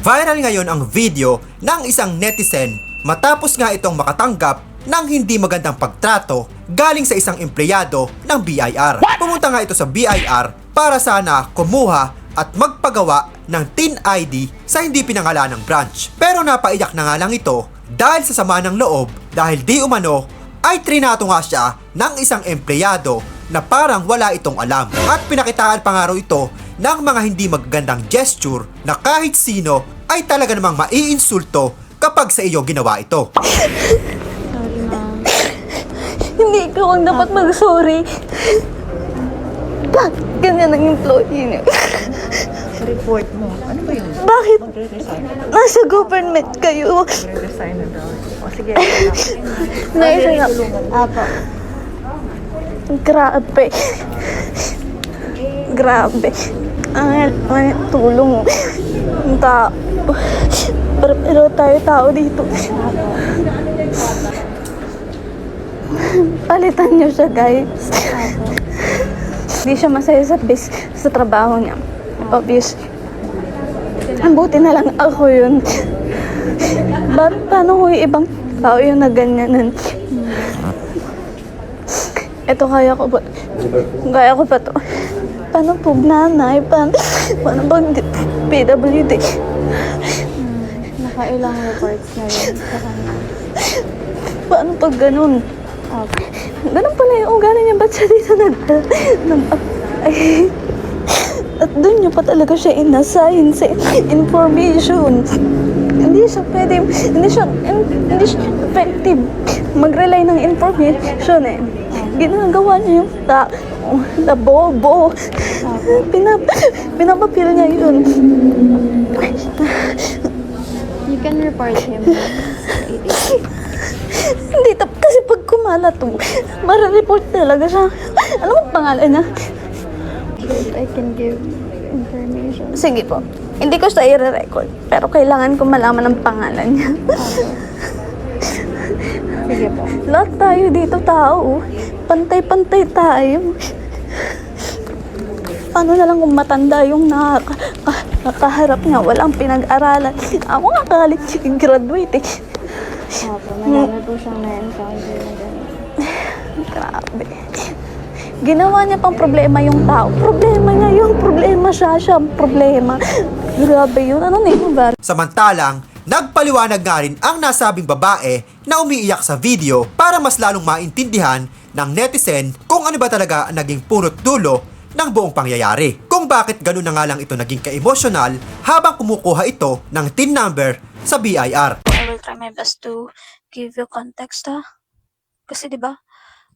Viral ngayon ang video ng isang netizen matapos nga itong makatanggap ng hindi magandang pagtrato galing sa isang empleyado ng BIR. Pumunta nga ito sa BIR para sana kumuha at magpagawa ng TIN ID sa hindi pinangalanang branch. Pero napaiyak na nga lang ito dahil sa sama ng loob dahil di umano ay trinato nga siya ng isang empleyado na parang wala itong alam. At pinakitaan pa nga ito ng mga hindi magagandang gesture na kahit sino ay talaga namang maiinsulto kapag sa iyo ginawa ito. Sorry, ma'am. Hindi ikaw ang dapat mag-sorry. Bakit ganyan ang employee niyo? Report mo. Ano ba yun? Bakit Magre-resign nasa government kayo? Magre-resign na daw. O sige. Naisa nga. Apo. Grabe. Grabe. Ang ang tulong. Ang tao. Pero, pero tayo tao dito. Palitan niyo siya, guys. Hindi siya masaya sa bis, sa trabaho niya. Obvious. Ang buti na lang ako yun. Ba, paano ko yung ibang tao yung naganyanan? Ito kaya ko ba? Kaya ko ba to? Paano po nanay? Paano, paano pag PWD? Nakailang reports na yun sa kanya. Paano pag ganun? Apo. Ganun pala yung ugali niya. Ba't siya dito nag... nag ay, at doon niya pa talaga siya inassign sa information. Hindi siya pwede, hindi siya, hindi siya effective mag-rely ng information eh. Ginagawa niya yung tao na bobo. Pinap, pinapapil niya yun. You can report him. Hindi, tap, kasi pag kumalat to, marireport talaga siya. Ano ang pangalan niya? I can give information. Sige po. Hindi ko siya i-record. Pero kailangan ko malaman ang pangalan niya. Sige po. Lahat tayo dito tao. Pantay-pantay tayo. Paano na lang kung matanda yung nakaka, ka- nakaharap niya, walang pinag-aralan. Ako nga college graduate eh. Apo. Marami po siyang na-encounter na gano'n. Grabe. Ginawa niya pang problema yung tao. Problema niya yung problema siya. Siya ang problema. Grabe yun. Ano na yung bar? Samantalang, nagpaliwanag nga rin ang nasabing babae na umiiyak sa video para mas lalong maintindihan ng netizen kung ano ba talaga naging punot dulo ng buong pangyayari. Kung bakit ganun na nga lang ito naging ka-emotional habang kumukuha ito ng TIN number sa BIR. I will try my best to give you context ha. Kasi 'di ba?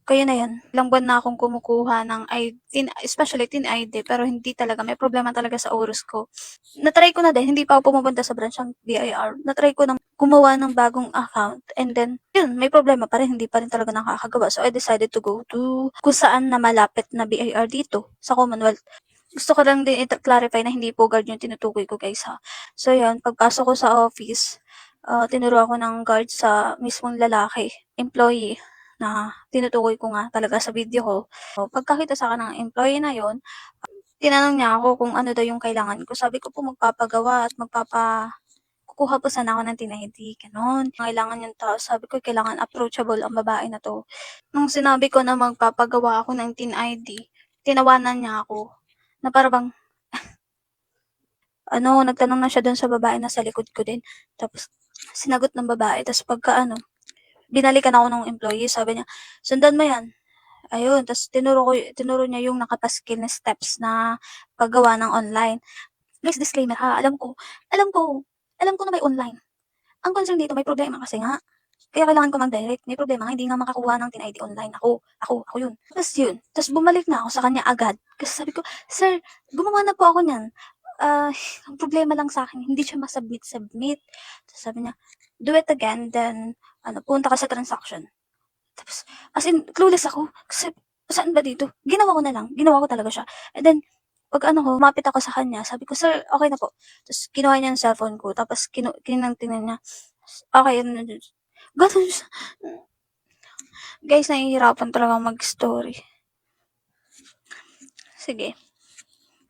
Kayo na yan. Ilang buwan na akong kumukuha ng ID, especially tin ID, pero hindi talaga. May problema talaga sa oras ko. Natry ko na din, hindi pa ako pumupunta sa branch ng BIR. Natry ko nang gumawa ng bagong account. And then, yun, may problema pa rin. Hindi pa rin talaga nakakagawa. So, I decided to go to kung saan na malapit na BIR dito, sa Commonwealth. Gusto ko lang din i-clarify na hindi po guard yung tinutukoy ko guys ha. So, yun, pagpasok ko sa office, uh, tinuro ako ng guard sa mismong lalaki, employee, na tinutukoy ko nga talaga sa video ko. So, pagkakita sa akin ng employee na yon, tinanong niya ako kung ano daw yung kailangan ko. Sabi ko po magpapagawa at magpapa kukuha po sana ako ng tinahidi, ganon. Kailangan yung tao. Sabi ko, kailangan approachable ang babae na to. Nung sinabi ko na magpapagawa ako ng tin ID, tinawanan niya ako. Na parang, ano, nagtanong na siya doon sa babae na sa likod ko din. Tapos, sinagot ng babae. Tapos pagka ano, binalikan ako ng employee, sabi niya, sundan mo yan. Ayun, tapos tinuro, ko, tinuro niya yung nakapaskil na steps na paggawa ng online. Guys, disclaimer ha, alam ko, alam ko, alam ko na may online. Ang concern dito, may problema kasi nga. Kaya kailangan ko mag-direct. May problema, hindi nga makakuha ng tin-ID online. Ako, ako, ako yun. Tapos yun. Tapos bumalik na ako sa kanya agad. Kasi sabi ko, Sir, gumawa na po ako niyan. Ah, ang problema lang sa akin, hindi siya masubmit-submit. Tapos sabi niya, do it again, then, ano, punta ka sa transaction. Tapos, as in, clueless ako. Kasi, saan ba dito? Ginawa ko na lang. Ginawa ko talaga siya. And then, pag ano ko, mapit ako sa kanya, sabi ko, sir, okay na po. Tapos, kinuha niya yung cellphone ko. Tapos, kinu kinang tingnan niya. Okay, ano, ganun siya. Guys, nahihirapan talaga mag-story. Sige.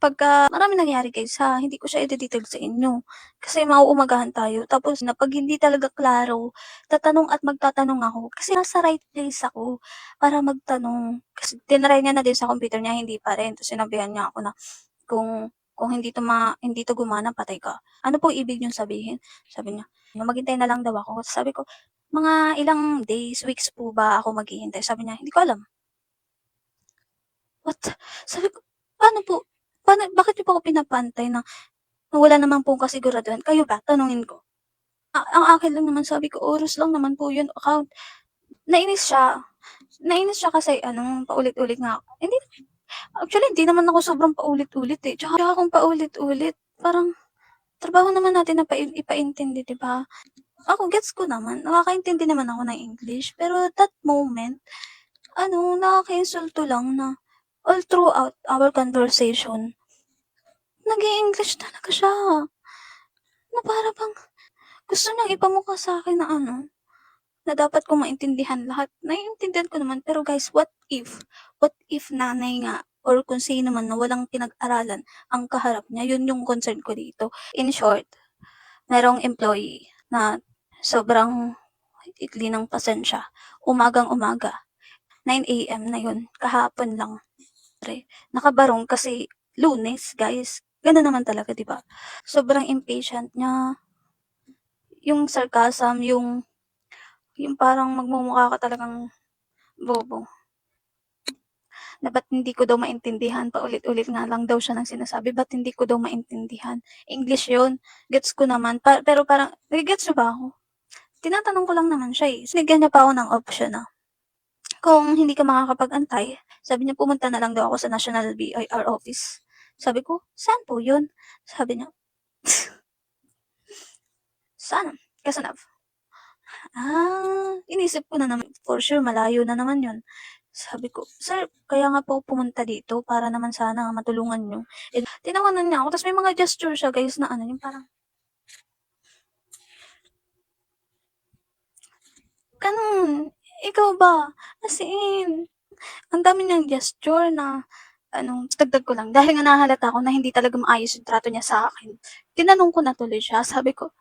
Pagka marami nangyari guys ha, hindi ko siya i-detail sa inyo. Kasi mauumagahan tayo. Tapos na pag hindi talaga klaro, tatanong at magtatanong ako. Kasi nasa right place ako para magtanong. Kasi tinry niya na din sa computer niya, hindi pa rin. Tapos sinabihan niya ako na kung kung hindi to ma, hindi to gumana, patay ka. Ano po ibig niyong sabihin? Sabi niya, maghintay na lang daw ako. Sabi ko, mga ilang days, weeks po ba ako maghihintay? Sabi niya, hindi ko alam. What? Sabi ko, paano po? Paano, bakit niyo po ako pinapantay na, na wala naman pong kasiguraduhan? Kayo ba? Tanungin ko. A- ang akin lang naman, sabi ko, oras lang naman po yun, account. Nainis siya. Nainis siya kasi, ano, paulit-ulit nga. ako. Hindi, actually, hindi naman ako sobrang paulit-ulit eh. Tsaka, tsaka kung paulit-ulit, parang, trabaho naman natin na pa, ipaintindi, di ba? Ako, gets ko naman. Nakakaintindi naman ako ng English. Pero that moment, ano, nakaka-insulto lang na all throughout our conversation, nag english talaga siya. Na para bang gusto niyang ipamukha sa akin na ano, na dapat ko maintindihan lahat. Naiintindihan ko naman, pero guys, what if? What if nanay nga, or kung sino man na walang pinag-aralan ang kaharap niya, yun yung concern ko dito. In short, merong employee na sobrang ikli ng pasensya. Umagang umaga. 9 a.m. na yun. Kahapon lang. Pre, Nakabarong kasi lunes, guys. Gano'n naman talaga, di ba? Sobrang impatient niya. Yung sarcasm, yung yung parang magmumukha ka talagang bobo. Na ba't hindi ko daw maintindihan, paulit-ulit nga lang daw siya nang sinasabi, ba't hindi ko daw maintindihan? English yun, gets ko naman, pa- pero parang, nagigets niyo ba ako? Tinatanong ko lang naman siya eh. Sinigyan niya pa ako ng option na, kung hindi ka makakapag-antay, sabi niya pumunta na lang daw ako sa National BIR office. Sabi ko, saan po yun? Sabi niya, saan? Kasanab. Ah, inisip ko na naman, for sure, malayo na naman yun. Sabi ko, sir, kaya nga po pumunta dito para naman sana matulungan nyo. Eh, tinawanan niya ako, tapos may mga gesture siya, guys, na ano, yung parang, ganun, ikaw ba? As in, ang dami niyang gesture na, ano, dagdag ko lang, dahil nga nahalata ko na hindi talaga maayos yung trato niya sa akin. Tinanong ko na tuloy siya, sabi ko,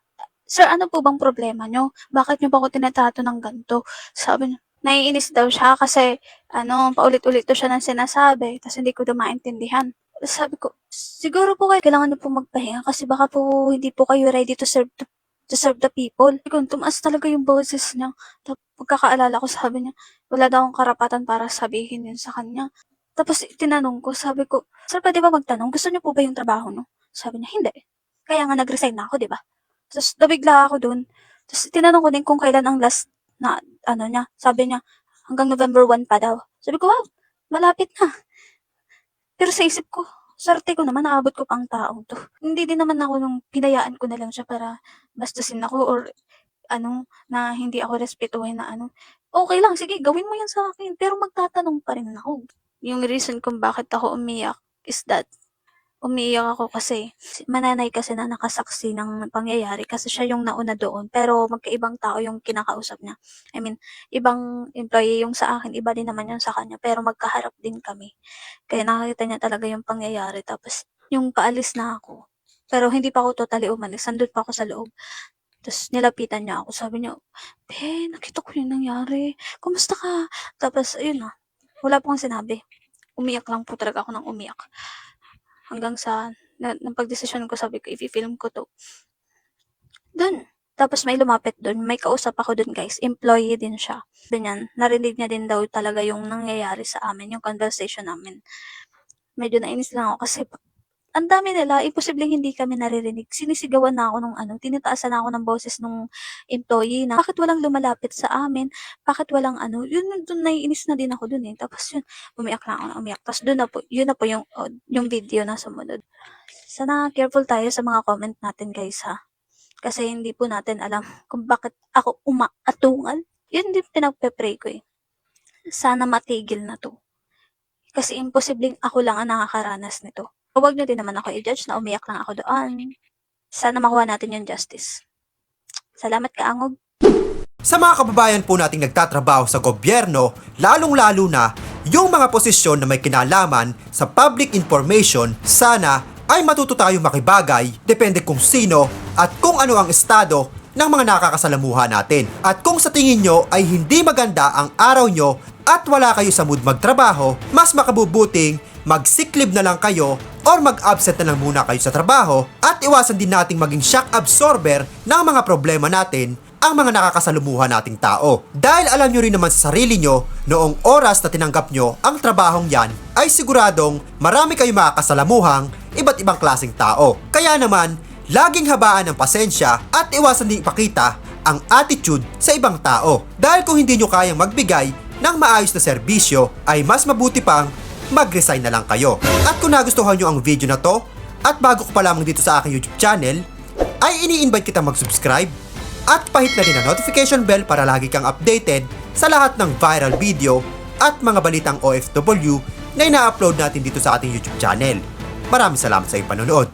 Sir, ano po bang problema nyo? Bakit nyo ba ako tinatrato ng ganito? Sabi niya, naiinis daw siya kasi, ano, paulit-ulit to siya ng sinasabi, tapos hindi ko daw maintindihan. Sabi ko, siguro po kayo kailangan nyo po magpahinga kasi baka po hindi po kayo ready to serve the, to serve the people. Kung tumaas talaga yung boses niya, tapos pagkakaalala ko, sabi niya, wala daw akong karapatan para sabihin yun sa kanya. Tapos tinanong ko, sabi ko, Sir, pwede ba magtanong? Gusto niyo po ba yung trabaho, no? Sabi niya, hindi. Kaya nga nag-resign na ako, di ba? Tapos nabigla ako dun. Tapos tinanong ko din kung kailan ang last na ano niya. Sabi niya, hanggang November 1 pa daw. Sabi ko, wow, malapit na. Pero sa isip ko, swerte ko naman, naabot ko pang taong to. Hindi din naman ako nung pinayaan ko na lang siya para bastusin ako or ano, na hindi ako respetuhin na ano. Okay lang, sige, gawin mo yan sa akin. Pero magtatanong pa rin ako. Yung reason kung bakit ako umiyak is that umiiyak ako kasi si- mananay kasi na nakasaksi ng pangyayari kasi siya yung nauna doon pero magkaibang tao yung kinakausap niya. I mean, ibang employee yung sa akin, iba din naman yung sa kanya pero magkaharap din kami. Kaya nakakita niya talaga yung pangyayari tapos yung paalis na ako. Pero hindi pa ako totally umalis, nandun pa ako sa loob. Tapos nilapitan niya ako, sabi niya, Be, nakita ko yung nangyari. Kumusta ka? Tapos, ayun na, wala pong sinabi. Umiyak lang po talaga ako ng umiyak hanggang sa na, napagdesisyon ko sabi ko i-film ko to. Doon. Tapos may lumapit doon, may kausap ako doon guys, employee din siya. Ganyan, narinig niya din daw talaga yung nangyayari sa amin, yung conversation namin. Medyo nainis lang ako kasi ang dami nila, imposibleng hindi kami naririnig. Sinisigawan na ako nung ano, tinitaasan na ako ng boses nung employee na bakit walang lumalapit sa amin, bakit walang ano, yun doon naiinis na din ako doon eh. Tapos yun, umiyak lang ako na umiyak. Tapos doon na po, yun na po yung, oh, yung video na sumunod. Sana careful tayo sa mga comment natin guys ha. Kasi hindi po natin alam kung bakit ako umaatungal. Yun din pinagpe-pray ko eh. Sana matigil na to. Kasi imposibleng ako lang ang nakakaranas nito. Huwag nyo din naman ako i-judge na umiyak lang ako doon. Sana makuha natin yung justice. Salamat kaangog. Sa mga kababayan po nating nagtatrabaho sa gobyerno, lalong-lalo na yung mga posisyon na may kinalaman sa public information, sana ay matuto tayo makibagay depende kung sino at kung ano ang estado ng mga nakakasalamuha natin. At kung sa tingin nyo ay hindi maganda ang araw nyo at wala kayo sa mood magtrabaho, mas makabubuting mag-sick leave na lang kayo or mag-absent na lang muna kayo sa trabaho at iwasan din nating maging shock absorber ng mga problema natin ang mga nakakasalumuha nating tao. Dahil alam nyo rin naman sa sarili nyo, noong oras na tinanggap nyo ang trabahong yan, ay siguradong marami kayo makakasalamuhang iba't ibang klaseng tao. Kaya naman, laging habaan ng pasensya at iwasan din ipakita ang attitude sa ibang tao. Dahil kung hindi nyo kayang magbigay ng maayos na serbisyo, ay mas mabuti pang mag-resign na lang kayo. At kung nagustuhan nyo ang video na to, at bago ko pa lamang dito sa aking YouTube channel, ay ini-invite kita mag-subscribe at pahit na rin ang notification bell para lagi kang updated sa lahat ng viral video at mga balitang OFW na ina-upload natin dito sa ating YouTube channel. Maraming salamat sa iyong panonood.